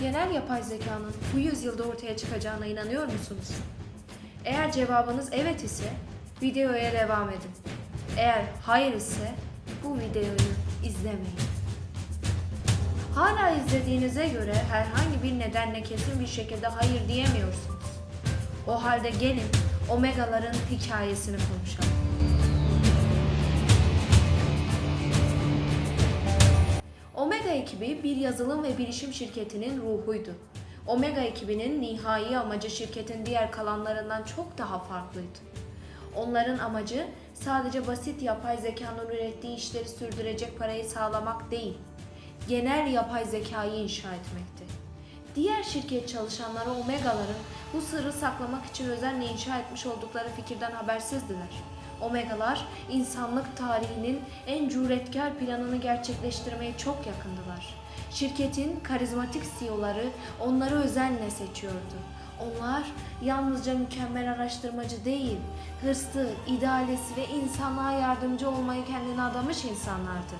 Genel yapay zekanın bu yüzyılda ortaya çıkacağına inanıyor musunuz? Eğer cevabınız evet ise videoya devam edin. Eğer hayır ise bu videoyu izlemeyin. Hala izlediğinize göre herhangi bir nedenle kesin bir şekilde hayır diyemiyorsunuz. O halde gelin Omega'ların hikayesini konuşalım. Omega ekibi bir yazılım ve bilişim şirketinin ruhuydu. Omega ekibinin nihai amacı şirketin diğer kalanlarından çok daha farklıydı. Onların amacı sadece basit yapay zekanın ürettiği işleri sürdürecek parayı sağlamak değil, genel yapay zekayı inşa etmekti. Diğer şirket çalışanları Omega'ların bu sırrı saklamak için özenle inşa etmiş oldukları fikirden habersizdiler. Omega'lar insanlık tarihinin en cüretkar planını gerçekleştirmeye çok yakındılar. Şirketin karizmatik CEO'ları onları özenle seçiyordu. Onlar yalnızca mükemmel araştırmacı değil, hırslı, idealist ve insanlığa yardımcı olmayı kendine adamış insanlardı.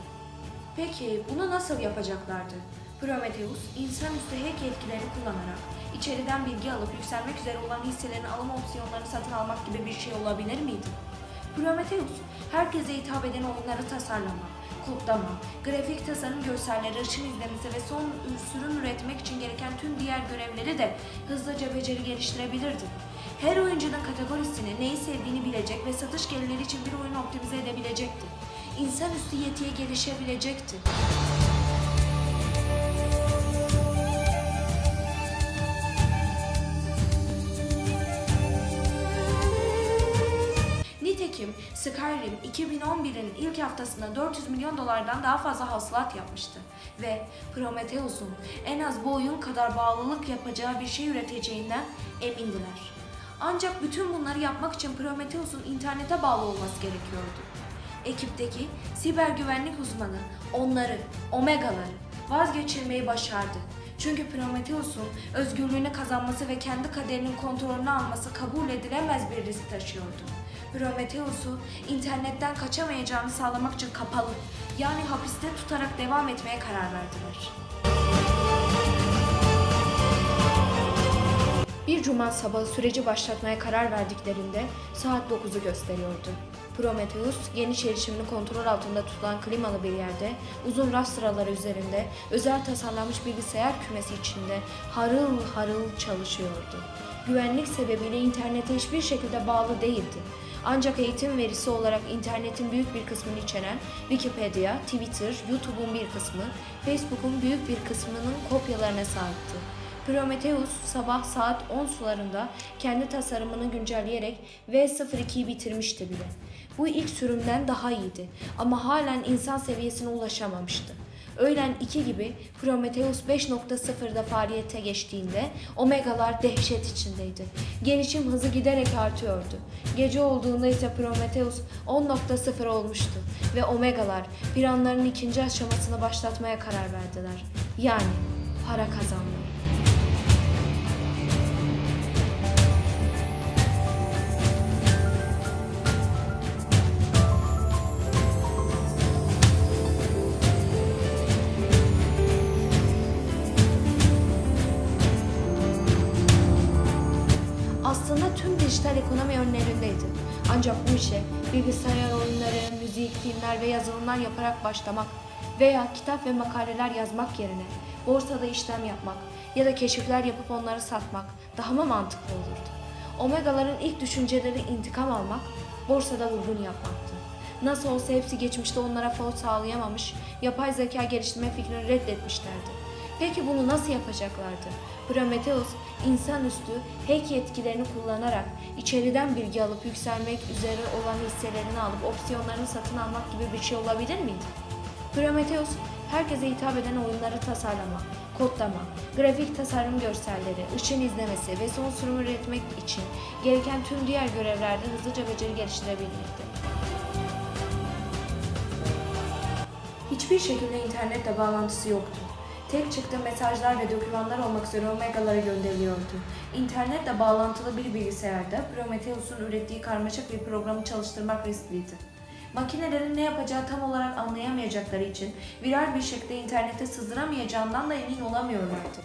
Peki bunu nasıl yapacaklardı? Prometheus, insanüstü hack yetkilerini kullanarak içeriden bilgi alıp yükselmek üzere olan hisselerin alım opsiyonlarını satın almak gibi bir şey olabilir miydi? Prometheus, herkese hitap eden oyunları tasarlama, kodlama, grafik tasarım görselleri, ışın izlemesi ve son sürüm üretmek için gereken tüm diğer görevleri de hızlıca beceri geliştirebilirdi. Her oyuncunun kategorisini, neyi sevdiğini bilecek ve satış gelirleri için bir oyun optimize edebilecekti. İnsanüstü yetiye gelişebilecekti. Skyrim 2011'in ilk haftasında 400 milyon dolardan daha fazla hasılat yapmıştı ve Prometheus'un en az bu oyun kadar bağlılık yapacağı bir şey üreteceğinden emindiler. Ancak bütün bunları yapmak için Prometheus'un internete bağlı olması gerekiyordu. Ekipteki siber güvenlik uzmanı onları, Omega'ları vazgeçirmeyi başardı. Çünkü Prometheus'un özgürlüğünü kazanması ve kendi kaderinin kontrolünü alması kabul edilemez bir risk taşıyordu. Prometheus'u internetten kaçamayacağını sağlamak için kapalı, yani hapiste tutarak devam etmeye karar verdiler. Bir cuma sabahı süreci başlatmaya karar verdiklerinde saat 9'u gösteriyordu. Prometheus, geniş erişimini kontrol altında tutulan klimalı bir yerde, uzun raf sıraları üzerinde, özel tasarlanmış bilgisayar kümesi içinde harıl harıl çalışıyordu. Güvenlik sebebiyle internete hiçbir şekilde bağlı değildi. Ancak eğitim verisi olarak internetin büyük bir kısmını içeren Wikipedia, Twitter, YouTube'un bir kısmı, Facebook'un büyük bir kısmının kopyalarına sahipti. Prometheus sabah saat 10 sularında kendi tasarımını güncelleyerek V02'yi bitirmişti bile. Bu ilk sürümden daha iyiydi ama halen insan seviyesine ulaşamamıştı. Öğlen 2 gibi Prometheus 5.0'da faaliyete geçtiğinde Omega'lar dehşet içindeydi. Gelişim hızı giderek artıyordu. Gece olduğunda ise Prometheus 10.0 olmuştu ve Omega'lar planlarının ikinci aşamasını başlatmaya karar verdiler. Yani para kazanmayı. Ancak bu işe bilgisayar oyunları, müzik, filmler ve yazılımlar yaparak başlamak veya kitap ve makaleler yazmak yerine borsada işlem yapmak ya da keşifler yapıp onları satmak daha mı mantıklı olurdu? Omega'ların ilk düşünceleri intikam almak, borsada vurgun yapmaktı. Nasıl olsa hepsi geçmişte onlara fol sağlayamamış, yapay zeka geliştirme fikrini reddetmişlerdi. Peki bunu nasıl yapacaklardı? Prometheus, insanüstü hack yetkilerini kullanarak içeriden bilgi alıp yükselmek üzere olan hisselerini alıp opsiyonlarını satın almak gibi bir şey olabilir miydi? Prometheus, herkese hitap eden oyunları tasarlama, kodlama, grafik tasarım görselleri, ışın izlemesi ve son sürüm üretmek için gereken tüm diğer görevlerde hızlıca beceri geliştirebilmekti. Hiçbir şekilde internetle bağlantısı yoktu. Tek çıktığı mesajlar ve dokümanlar olmak üzere Omega'lara gönderiliyordu. İnternetle bağlantılı bir bilgisayarda Prometheus'un ürettiği karmaşık bir programı çalıştırmak riskliydi. makinelerin ne yapacağı tam olarak anlayamayacakları için viral bir şekilde internete sızdıramayacağından da emin olamıyorlardı.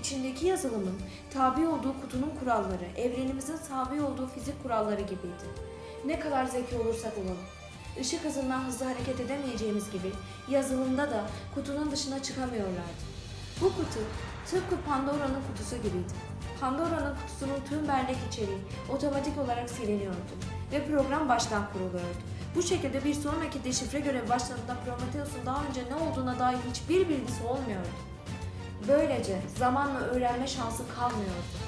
İçindeki yazılımın tabi olduğu kutunun kuralları, evrenimizin tabi olduğu fizik kuralları gibiydi. Ne kadar zeki olursak olalım. Işık hızından hızlı hareket edemeyeceğimiz gibi yazılımda da kutunun dışına çıkamıyorlardı. Bu kutu tıpkı Pandora'nın kutusu gibiydi. Pandora'nın kutusunun tüm bellek içeriği otomatik olarak siliniyordu ve program baştan kuruluyordu. Bu şekilde bir sonraki deşifre görevi başladığında Prometheus'un daha önce ne olduğuna dair hiçbir bilgisi olmuyordu. Böylece zamanla öğrenme şansı kalmıyordu.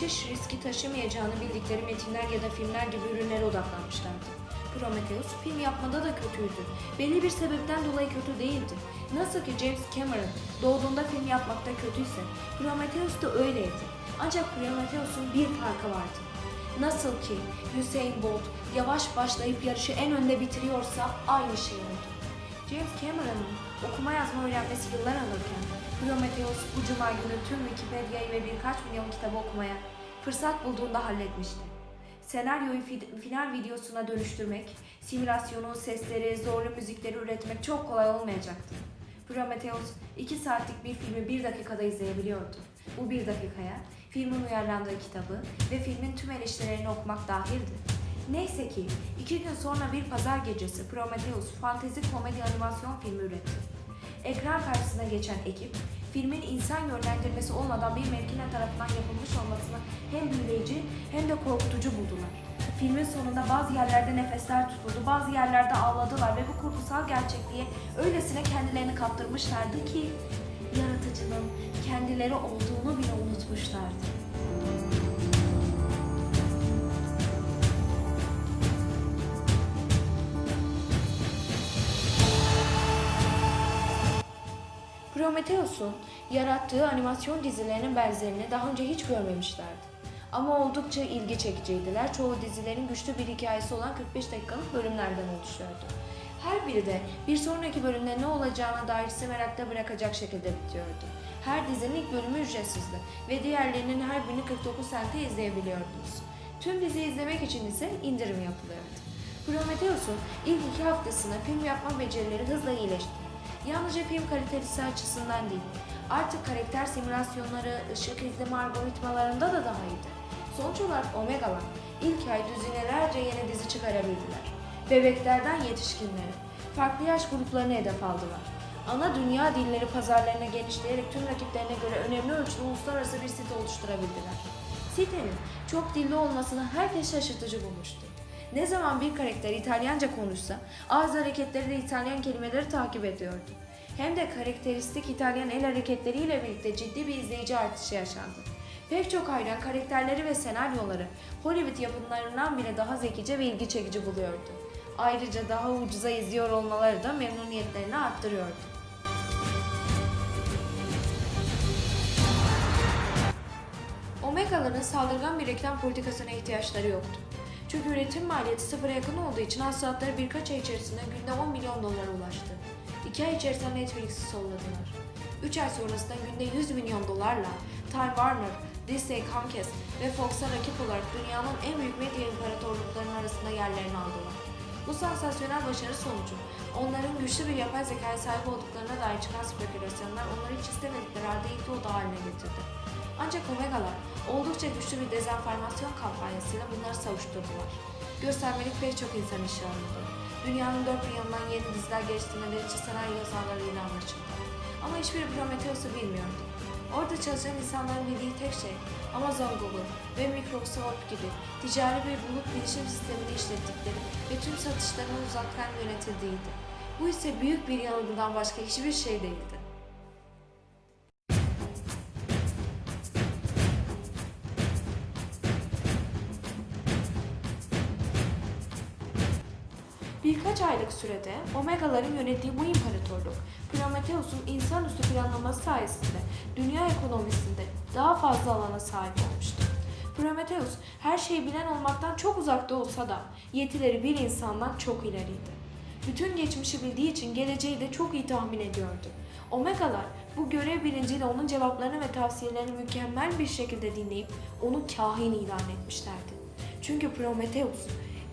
Kaçış riski taşımayacağını bildikleri metinler ya da filmler gibi ürünlere odaklanmışlardı. Prometheus film yapmada da kötüydü. Belli bir sebepten dolayı kötü değildi. Nasıl ki James Cameron doğduğunda film yapmakta kötüyse, Prometheus da öyleydi. Ancak Prometheus'un bir farkı vardı. Nasıl ki Usain Bolt yavaş başlayıp yarışı en önde bitiriyorsa aynı şey oldu. James Cameron'ın okuma yazma öğrenmesi yıllar alırken Prometheus bu cuma günü tüm Wikipedia'yı ve birkaç milyon kitabı okumaya fırsat bulduğunda halletmişti. Senaryoyu fi- final videosuna dönüştürmek, simülasyonu, sesleri, zorlu müzikleri üretmek çok kolay olmayacaktı. Prometheus 2 saatlik bir filmi 1 dakikada izleyebiliyordu. Bu 1 dakikaya filmin uyarlandığı kitabı ve filmin tüm eleştirilerini okumak dahildi. Neyse ki iki gün sonra bir pazar gecesi Prometheus fantezi komedi animasyon filmi üretti. Ekran karşısına geçen ekip, filmin insan yönlendirmesi olmadan bir makine tarafından yapılmış olmasını hem büyüleyici hem de korkutucu buldular. Filmin sonunda bazı yerlerde nefesler tutuldu, bazı yerlerde ağladılar ve bu kurgusal gerçekliğe öylesine kendilerini kaptırmışlardı ki yaratıcının kendileri olduğunu bile unutmuşlardı. Prometheus'un yarattığı animasyon dizilerinin benzerini daha önce hiç görmemişlerdi. Ama oldukça ilgi çekiciydiler. Çoğu dizilerin güçlü bir hikayesi olan 45 dakikalık bölümlerden oluşuyordu. Her biri de bir sonraki bölümde ne olacağına dair sizi merakta bırakacak şekilde bitiyordu. Her dizinin ilk bölümü ücretsizdi ve diğerlerinin her birini 49 sente izleyebiliyordunuz. Tüm diziyi izlemek için ise indirim yapılıyordu. Prometheus'un ilk iki haftasında film yapma becerileri hızla iyileşti. Yalnızca film kalitesi açısından değil, artık karakter simülasyonları, ışık izleme algoritmalarında da daha iyiydi. Sonuç olarak Omega'lar ilk ay düzinelerce yeni dizi çıkarabildiler. Bebeklerden yetişkinlere, farklı yaş gruplarını hedef aldılar. Ana dünya dilleri pazarlarına genişleyerek tüm rakiplerine göre önemli ölçüde uluslararası bir site oluşturabildiler. Sitenin çok dilli olmasını herkes şaşırtıcı bulmuştu. Ne zaman bir karakter İtalyanca konuşsa, ağız hareketleri de İtalyan kelimeleri takip ediyordu. Hem de karakteristik İtalyan el hareketleriyle birlikte ciddi bir izleyici artışı yaşandı. Pek çok hayran karakterleri ve senaryoları Hollywood yapımlarından bile daha zekice ve ilgi çekici buluyordu. Ayrıca daha ucuza izliyor olmaları da memnuniyetlerini arttırıyordu. Omega'ların saldırgan bir reklam politikasına ihtiyaçları yoktu. Çünkü üretim maliyeti sıfıra yakın olduğu için hasılatları birkaç ay içerisinde günde 10 milyon dolara ulaştı. 2 ay içerisinde Netflix'i solladılar. 3 ay sonrasında günde 100 milyon dolarla Time Warner, Disney, Comcast ve Fox'a rakip olarak dünyanın en büyük medya imparatorluklarının arasında yerlerini aldılar. Bu sansasyonel başarı sonucu onların güçlü bir yapay zekaya sahip olduklarına dair çıkan spekülasyonlar onları hiç istemedikleri halde ilk oda haline getirdi. Ancak Omega'lar oldukça güçlü bir dezenformasyon kampanyasıyla bunları savuşturdular. Göstermelik pek çok insan işe alındı. Dünyanın dört bir yanından yeni diziler geliştirmeleri için senaryo yazarlarıyla anlaşıldı. Ama hiçbiri Prometheus'u bilmiyordu. Orada çalışan insanların bildiği tek şey Amazon Google ve Microsoft gibi ticari bir bulut bilişim sistemini işlettikleri ve tüm satışlarını uzaktan yönetildiğiydi. Bu ise büyük bir yanılgıdan başka hiçbir şey değildi. Aylık sürede Omega'ların yönettiği bu imparatorluk, Prometheus'un insanüstü planlaması sayesinde dünya ekonomisinde daha fazla alana sahip olmuştu. Prometheus her şeyi bilen olmaktan çok uzakta olsa da yetileri bir insandan çok ileriydi. Bütün geçmişi bildiği için geleceği de çok iyi tahmin ediyordu. Omegalar bu görev bilinciyle onun cevaplarını ve tavsiyelerini mükemmel bir şekilde dinleyip onu kahin ilan etmişlerdi. Çünkü Prometheus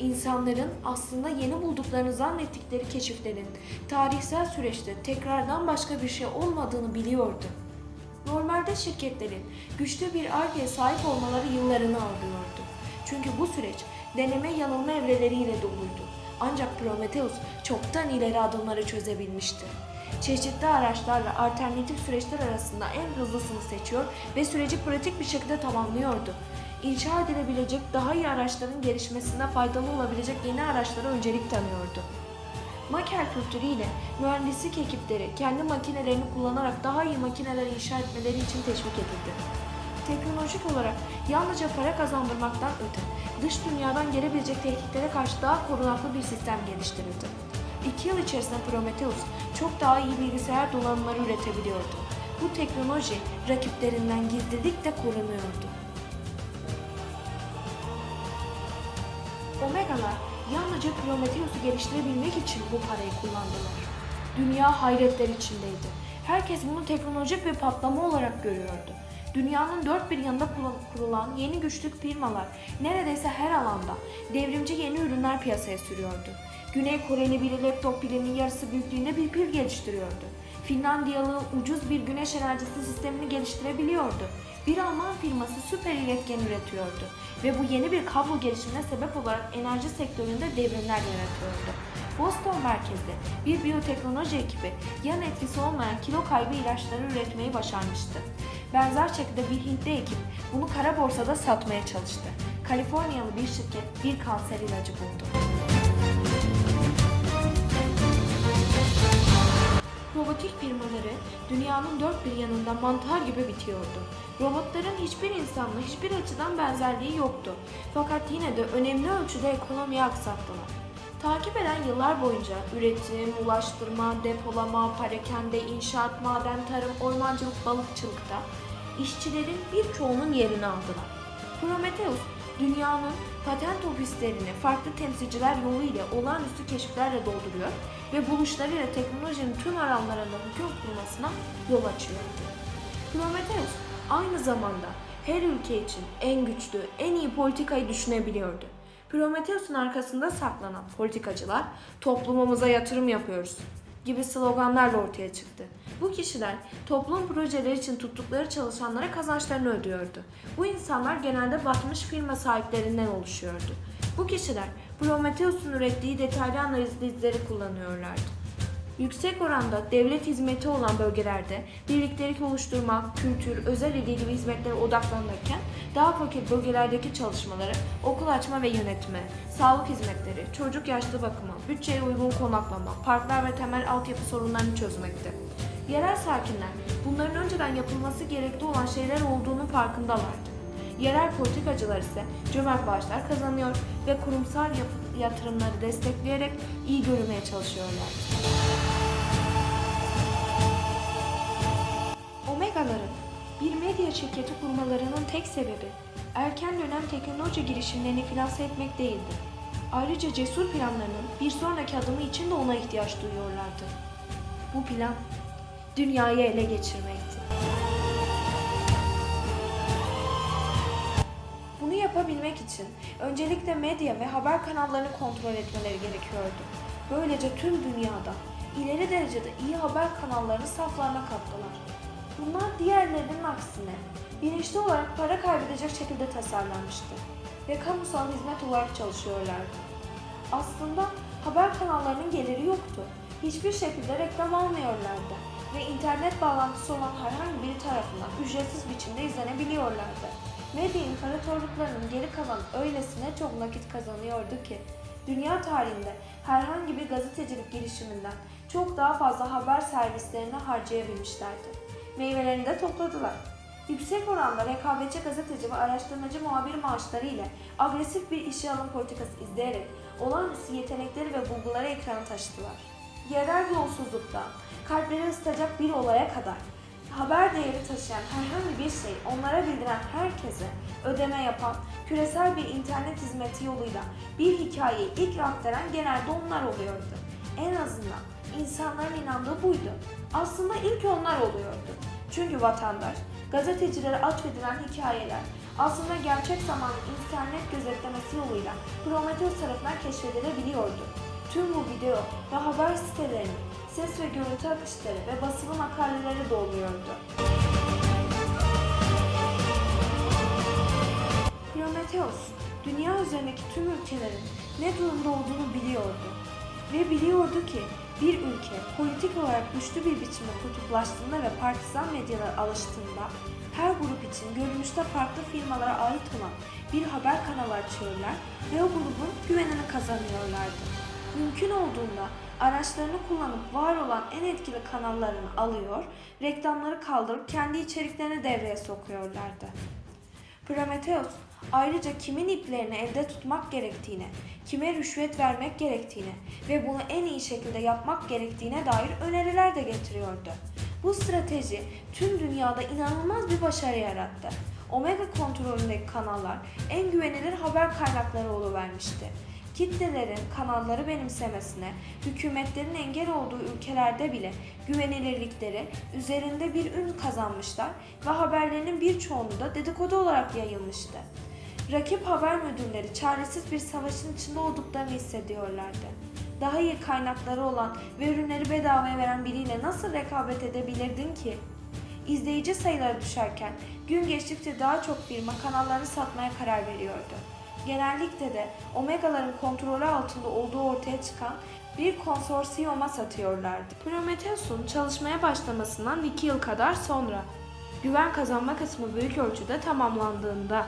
insanların aslında yeni bulduklarını zannettikleri keşiflerin tarihsel süreçte tekrardan başka bir şey olmadığını biliyordu. Normalde şirketlerin güçlü bir argeye sahip olmaları yıllarını alıyordu. Çünkü bu süreç deneme yanılma evreleriyle doluydu. Ancak Prometheus çoktan ileri adımları çözebilmişti. Çeşitli araçlarla alternatif süreçler arasında en hızlısını seçiyor ve süreci pratik bir şekilde tamamlıyordu. İnşa edilebilecek daha iyi araçların gelişmesinde faydalı olabilecek yeni araçlara öncelik tanıyordu. Maker kültürüyle mühendislik ekipleri kendi makinelerini kullanarak daha iyi makineler inşa etmeleri için teşvik edildi. Teknolojik olarak yalnızca para kazandırmaktan öte, dış dünyadan gelebilecek tehditlere karşı daha korunaklı bir sistem geliştirildi. İki yıl içerisinde Prometheus çok daha iyi bilgisayar donanımları üretebiliyordu. Bu teknoloji rakiplerinden gizlilikle korunuyordu. Omega'lar yalnızca Prometheus'u geliştirebilmek için bu parayı kullandılar. Dünya hayretler içindeydi. Herkes bunu teknolojik bir patlama olarak görüyordu. Dünyanın dört bir yanında kurulan yeni güçlü firmalar neredeyse her alanda devrimci yeni ürünler piyasaya sürüyordu. Güney Koreli bir laptop pilinin yarısı büyüklüğünde bir pil geliştiriyordu. Finlandiyalı ucuz bir güneş enerjisi sistemini geliştirebiliyordu. Bir Alman firması süper iletken üretiyordu ve bu yeni bir kablo gelişimine sebep olarak enerji sektöründe devrimler yaratıyordu. Boston merkezli bir biyoteknoloji ekibi yan etkisi olmayan kilo kaybı ilaçları üretmeyi başarmıştı. Benzer şekilde bir Hintli ekip bunu kara borsada satmaya çalıştı. Kaliforniyalı bir şirket bir kanser ilacı buldu. Robotik firmaları dünyanın dört bir yanında mantar gibi bitiyordu. Robotların hiçbir insanla hiçbir açıdan benzerliği yoktu. Fakat yine de önemli ölçüde ekonomiyi aksattılar. Takip eden yıllar boyunca üretim, ulaştırma, depolama, parakende, inşaat, maden, tarım, ormancılık, balıkçılıkta işçilerin birçoğunun yerini aldılar. Prometheus, dünyanın patent ofislerini farklı temsilciler yoluyla olağanüstü keşiflerle dolduruyor ve buluşlarıyla teknolojinin tüm alanlarında hüküm kurmasına yol açıyordu. Prometheus aynı zamanda her ülke için en güçlü, en iyi politikayı düşünebiliyordu. Prometheus'un arkasında saklanan politikacılar toplumumuza yatırım yapıyoruz gibi sloganlarla ortaya çıktı. Bu kişiler toplum projeleri için tuttukları çalışanlara kazançlarını ödüyordu. Bu insanlar genelde batmış firma sahiplerinden oluşuyordu. Bu kişiler Prometheus'un ürettiği detaylı analizleri kullanıyorlardı. Yüksek oranda devlet hizmeti olan bölgelerde birliktelik oluşturmak, kültür, özel ilgi gibi hizmetlere odaklanırken daha fakir bölgelerdeki çalışmaları okul açma ve yönetme, sağlık hizmetleri, çocuk yaşlı bakımı, bütçeye uygun konaklama, parklar ve temel altyapı sorunlarını çözmekte. Yerel sakinler bunların önceden yapılması gerekli olan şeyler olduğunu farkındalardı. Yerel politikacılar ise cömert bağışlar kazanıyor ve kurumsal yatırımları destekleyerek iyi görünmeye çalışıyorlar. Omega'ların bir medya şirketi kurmalarının tek sebebi erken dönem teknoloji girişimlerini finanse etmek değildi. Ayrıca cesur planlarının bir sonraki adımı için de ona ihtiyaç duyuyorlardı. Bu plan dünyayı ele geçirmekti. Bunu yapabilmek için öncelikle medya ve haber kanallarını kontrol etmeleri gerekiyordu. Böylece tüm dünyada ileri derecede iyi haber kanallarını saflarına kattılar. Bunlar diğerlerinin aksine bilinçli olarak para kaybedecek şekilde tasarlanmıştı ve kamusal hizmet olarak çalışıyorlardı. Aslında haber kanallarının geliri yoktu. Hiçbir şekilde reklam almıyorlardı ve internet bağlantısı olan herhangi biri tarafından ücretsiz biçimde izlenebiliyorlardı. Medya imparatorluklarının geri kalanı öylesine çok nakit kazanıyordu ki dünya tarihinde herhangi bir gazetecilik girişiminden çok daha fazla haber servislerine harcayabilmişlerdi. Meyvelerini de topladılar. Yüksek oranda rekabetçi gazeteci ve araştırmacı muhabir maaşları ile agresif bir işe alım politikası izleyerek olağanüstü yetenekleri ve bulguları ekrana taşıdılar. Yerel yolsuzluktan, kalpleri ısıtacak bir olaya kadar haber değeri taşıyan herhangi bir şey onlara bildiren herkese ödeme yapan küresel bir internet hizmeti yoluyla bir hikayeyi ilk aktaran genelde onlar oluyordu. En azından insanların inandığı buydu. Aslında ilk onlar oluyordu. Çünkü vatandaş, gazetecilere atfedilen hikayeler aslında gerçek zamanlı internet gözetlemesi yoluyla Prometheus tarafından keşfedilebiliyordu. Tüm bu video ve haber sitelerinin ses ve görüntü akışları ve basılı makaleleri doluyordu. Prometheus, dünya üzerindeki tüm ülkelerin ne durumda olduğunu biliyordu. Ve biliyordu ki bir ülke politik olarak güçlü bir biçimde kutuplaştığında ve partizan medyalara alıştığında her grup için görünüşte farklı firmalara ait olan bir haber kanalı açıyorlar ve o grubun güvenini kazanıyorlardı. Mümkün olduğunda araçlarını kullanıp var olan en etkili kanallarını alıyor, reklamları kaldırıp kendi içeriklerini devreye sokuyorlardı. Prometheus ayrıca kimin iplerini elde tutmak gerektiğine, kime rüşvet vermek gerektiğine ve bunu en iyi şekilde yapmak gerektiğine dair öneriler de getiriyordu. Bu strateji tüm dünyada inanılmaz bir başarı yarattı. Omega kontrolündeki kanallar en güvenilir haber kaynakları oluvermişti. Kitlelerin kanalları benimsemesine, hükümetlerin engel olduğu ülkelerde bile güvenilirlikleri üzerinde bir ün kazanmışlar ve haberlerinin birçoğunu da dedikodu olarak yayılmıştı. Rakip haber müdürleri çaresiz bir savaşın içinde olduklarını hissediyorlardı. Daha iyi kaynakları olan ve ürünleri bedavaya veren biriyle nasıl rekabet edebilirdin ki? İzleyici sayıları düşerken gün geçtikçe daha çok firma kanallarını satmaya karar veriyordu. Genellikle de Omega'ların kontrolü altında olduğu ortaya çıkan bir konsorsiyuma satıyorlardı. Prometheus'un çalışmaya başlamasından 2 yıl kadar sonra güven kazanma kısmı büyük ölçüde tamamlandığında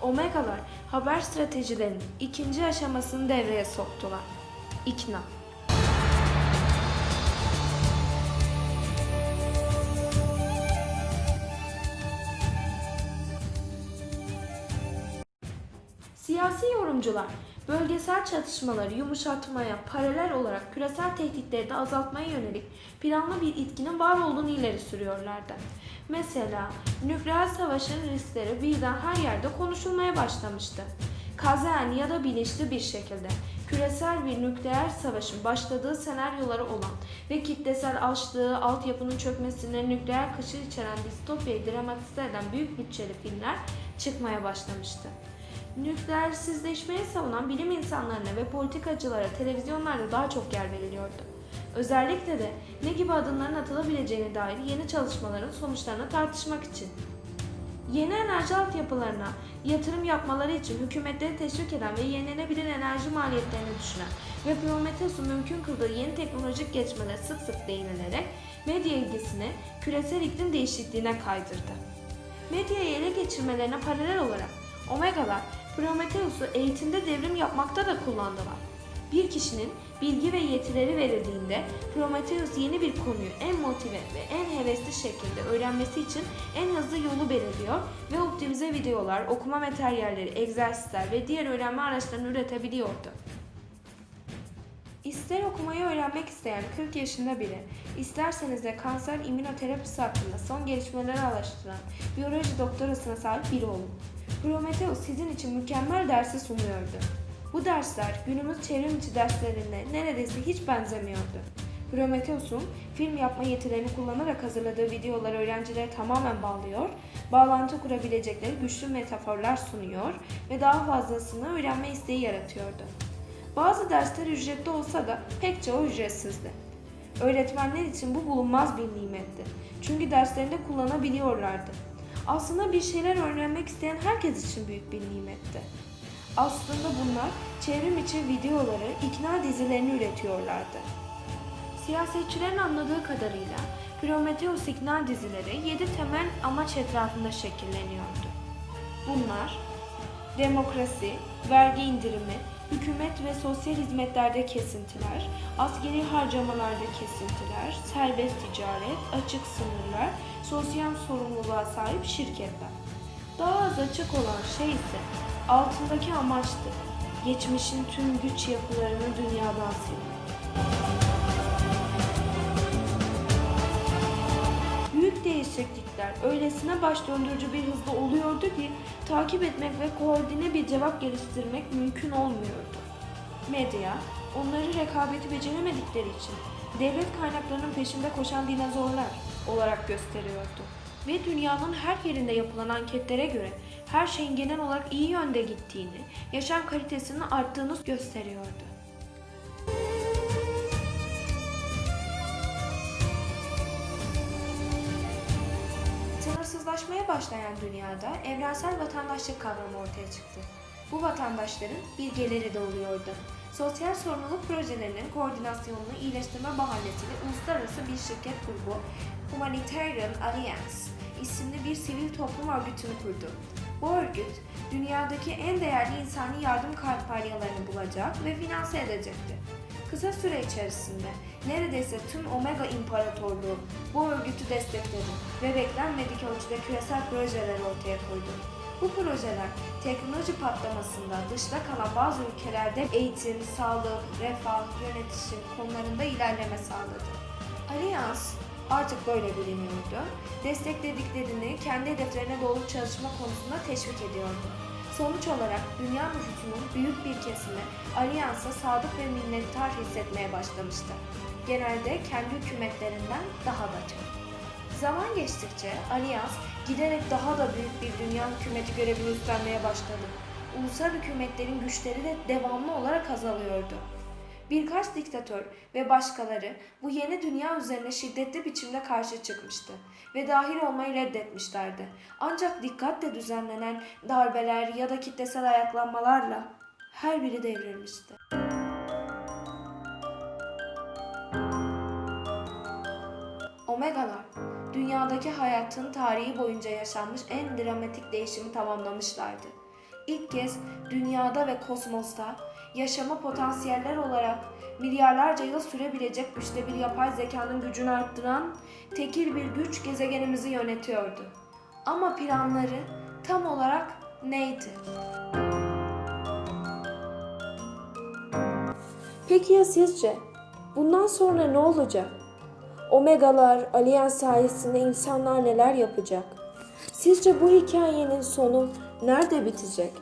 Omega'lar haber stratejilerinin ikinci aşamasını devreye soktular. İkna. Siyasi yorumcular bölgesel çatışmaları yumuşatmaya paralel olarak küresel tehditleri de azaltmaya yönelik planlı bir itkinin var olduğunu ileri sürüyorlardı. Mesela nükleer savaşın riskleri birden her yerde konuşulmaya başlamıştı. Kazayan ya da bilinçli bir şekilde küresel bir nükleer savaşın başladığı senaryoları olan ve kitlesel açlığı, altyapının çökmesini, nükleer kışı içeren distopyayı dramatize eden büyük bütçeli filmler çıkmaya başlamıştı. Nükleersizleşmeyi savunan bilim insanlarına ve politikacılara televizyonlarda daha çok yer veriliyordu. Özellikle de ne gibi adımların atılabileceğine dair yeni çalışmaların sonuçlarını tartışmak için. Yeni enerji altyapılarına yatırım yapmaları için hükümetleri teşvik eden ve yenilenebilir enerji maliyetlerini düşünen ve Prometheus'un mümkün kıldığı yeni teknolojik geçmelere sık sık değinilerek medya ilgisini küresel iklim değişikliğine kaydırdı. Medyayı ele geçirmelerine paralel olarak Omega'lar Prometheus'u eğitimde devrim yapmakta da kullandılar. Bir kişinin bilgi ve yetileri verildiğinde Prometheus yeni bir konuyu en motive ve en hevesli şekilde öğrenmesi için en hızlı yolu belirliyor ve optimize videolar, okuma materyalleri, egzersizler ve diğer öğrenme araçlarını üretebiliyordu. İster okumayı öğrenmek isteyen 40 yaşında biri, isterseniz de kanser immünoterapisi hakkında son gelişmeleri araştıran biyoloji doktorasına sahip biri olun. Prometheus sizin için mükemmel dersi sunuyordu. Bu dersler günümüz çevrim içi derslerine neredeyse hiç benzemiyordu. Prometheus'un film yapma yetilerini kullanarak hazırladığı videoları öğrencilere tamamen bağlıyor, bağlantı kurabilecekleri güçlü metaforlar sunuyor ve daha fazlasını öğrenme isteği yaratıyordu. Bazı dersler ücretli olsa da pek çoğu ücretsizdi. Öğretmenler için bu bulunmaz bir nimetti. Çünkü derslerinde kullanabiliyorlardı. Aslında bir şeyler öğrenmek isteyen herkes için büyük bir nimetti. Aslında bunlar çevrim içi videoları, ikna dizilerini üretiyorlardı. Siyasetçilerin anladığı kadarıyla Prometheus ikna dizileri 7 temel amaç etrafında şekilleniyordu. Bunlar demokrasi, vergi indirimi, hükümet ve sosyal hizmetlerde kesintiler, askeri harcamalarda kesintiler, serbest ticaret, açık sınırlar, sosyal sorumluluğa sahip şirketler. Daha az açık olan şey ise altındaki amaçtı. Geçmişin tüm güç yapılarını dünyadan silmek. Büyük değişiklikler öylesine baş döndürücü bir hızda oluyordu ki takip etmek ve koordine bir cevap geliştirmek mümkün olmuyordu. Medya, onları rekabeti beceremedikleri için devlet kaynaklarının peşinde koşan dinozorlar olarak gösteriyordu. Ve dünyanın her yerinde yapılan anketlere göre her şeyin genel olarak iyi yönde gittiğini, yaşam kalitesinin arttığını gösteriyordu. Sınırsızlaşmaya başlayan dünyada evrensel vatandaşlık kavramı ortaya çıktı. Bu vatandaşların bilgeleri de oluyordu. Sosyal sorumluluk projelerinin koordinasyonunu iyileştirme bahanesiyle uluslararası bir şirket grubu Humanitarian Alliance isimli bir sivil toplum örgütünü kurdu. Bu örgüt, dünyadaki en değerli insani yardım kampanyalarını bulacak ve finanse edecekti. Kısa süre içerisinde neredeyse tüm Omega İmparatorluğu bu örgütü destekledi ve beklenmedik ölçüde küresel projeler ortaya koydu. Bu projeler teknoloji patlamasında dışta kalan bazı ülkelerde eğitim, sağlık, refah, yönetişim konularında ilerleme sağladı. Allians artık böyle biliniyordu. Desteklediklerini kendi hedeflerine doğru çalışma konusunda teşvik ediyordu. Sonuç olarak dünya nüfusunun büyük bir kesimi Allians'a sadık ve minnettar hissetmeye başlamıştı. Genelde kendi hükümetlerinden daha da çok. Zaman geçtikçe Allians giderek daha da büyük bir dünya hükümeti görevini üstlenmeye başladı. Ulusal hükümetlerin güçleri de devamlı olarak azalıyordu. Birkaç diktatör ve başkaları bu yeni dünya üzerine şiddetli biçimde karşı çıkmıştı ve dahil olmayı reddetmişlerdi. Ancak dikkatle düzenlenen darbeler ya da kitlesel ayaklanmalarla her biri devrilmişti. Omegalar, dünyadaki hayatın tarihi boyunca yaşanmış en dramatik değişimi tamamlamışlardı. İlk kez dünyada ve kosmosta yaşama potansiyeller olarak milyarlarca yıl sürebilecek güçte bir yapay zekanın gücünü arttıran tekil bir güç gezegenimizi yönetiyordu. Ama planları tam olarak neydi? Peki ya sizce? Bundan sonra ne olacak? Omegalar, Alliance sayesinde insanlar neler yapacak? Sizce bu hikayenin sonu nerede bitecek?